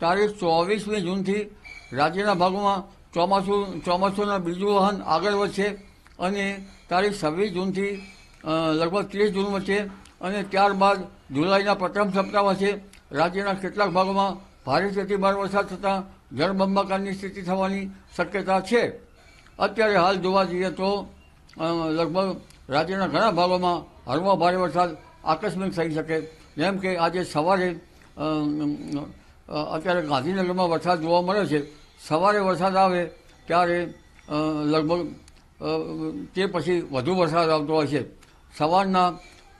તારીખ ચોવીસમી જૂનથી રાજ્યના ભાગોમાં ચોમાસું, ચોમાસુના બીજું વાહન આગળ વધશે અને તારીખ છવ્વીસ જૂનથી લગભગ ત્રીસ જૂન વચ્ચે અને ત્યારબાદ જુલાઈના પ્રથમ સપ્તાહ વચ્ચે રાજ્યના કેટલાક ભાગોમાં ભારેથી ભારે વરસાદ થતાં જળબંબાકારની સ્થિતિ થવાની શક્યતા છે. અત્યારે હાલ જોવા જઈએ તો લગભગ રાજ્યના ઘણા ભાગોમાં હળવા ભારે વરસાદ આકસ્મિક થઈ શકે. જેમ કે આજે સવારે અત્યારે ગાંધીનગરમાં વરસાદ જોવા મળે છે. સવારે વરસાદ આવે, ત્યારે લગભગ તે પછી વધુ વરસાદ આવતો હોય છે. સવારના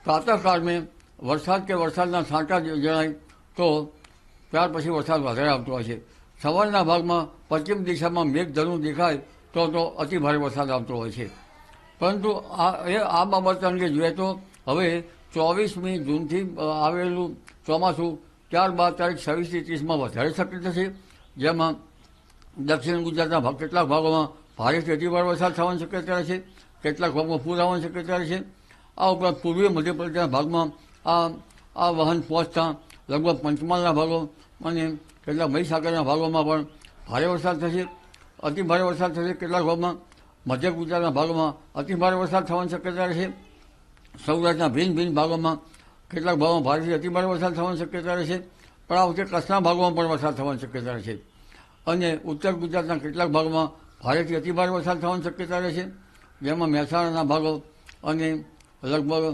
પ્રાતઃકાળમાં વરસાદ કે વરસાદના છાંટા જણાય તો ત્યાર પછી વરસાદ વધારે આવતો હોય છે. સવારના ભાગમાં પશ્ચિમ દિશામાં મેઘધનું દેખાય તો તો અતિ ભારે વરસાદ આવતો હોય છે. પરંતુ આ, એ, આ બાબત અંગે જોઈએ તો હવે ચોવીસમી જૂનથી આવેલું ચોમાસું ત્યારબાદ તારીખ છવ્વીસથી ત્રીસમાં વધારે સક્રિય થશે. જેમાં દક્ષિણ ગુજરાતના કેટલાક ભાગોમાં ભારેથી અતિભાર વરસાદ થવાની શક્યતા છે કેટલાક ભાગમાં પૂર આવવાની શક્યતા છે આ ઉપરાંત પૂર્વીય મધ્યપ્રદેશના ભાગમાં આ આ વાહન પહોંચતા લગભગ પંચમહાલના ભાગો અને કેટલાક મહીસાગરના ભાગોમાં પણ ભારે વરસાદ થશે. અતિભારે વરસાદ થશે કેટલાક ભાગમાં. મધ્ય ગુજરાતના ભાગોમાં અતિ ભારે વરસાદ થવાની શક્યતા રહેશે. સૌરાષ્ટ્રના ભિન્ન ભિન્ન ભાગોમાં કેટલાક ભાગોમાં ભારેથી અતિ ભારે વરસાદ થવાની શક્યતા રહેશે પણ આ વખતે કચ્છના ભાગોમાં પણ વરસાદ થવાની શક્યતા રહેશે અને ઉત્તર ગુજરાતના કેટલાક ભાગોમાં ભારેથી અતિ ભારે વરસાદ થવાની શક્યતા રહેશે જેમાં મહેસાણાના ભાગો અને લગભગ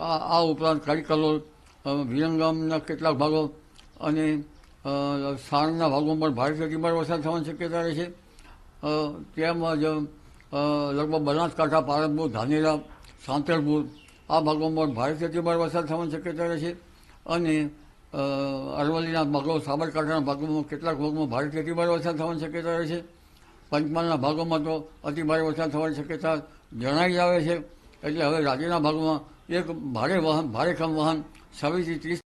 આ ઉપરાંત કડીકલોલ વિરંગમના કેટલાક ભાગો અને સાણના ભાગોમાં પણ ભારેથી અતિ ભારે વરસાદ થવાની શક્યતા રહેશે તેમજ લગભગ બનાસકાંઠા, પાલનપુર, ધાનેરા સાંતરપુર આ ભાગોમાં ભારે ભારેથી અતિ વરસાદ થવાની શક્યતા રહેશે અને અરવલ્લીના ભાગો, સાબરકાંઠાના ભાગોમાં કેટલાક ભાગોમાં ભારે વરસાદ થવાની શક્યતા રહેશે પંચમહાલના ભાગોમાં તો અતિ ભારે વરસાદ થવાની શક્યતા જણાઈ આવે છે. એટલે હવે રાજ્યના ભાગોમાં એક ભારે વાહન ભારેખમ વાહન છવ્વીસથી ત્રીસ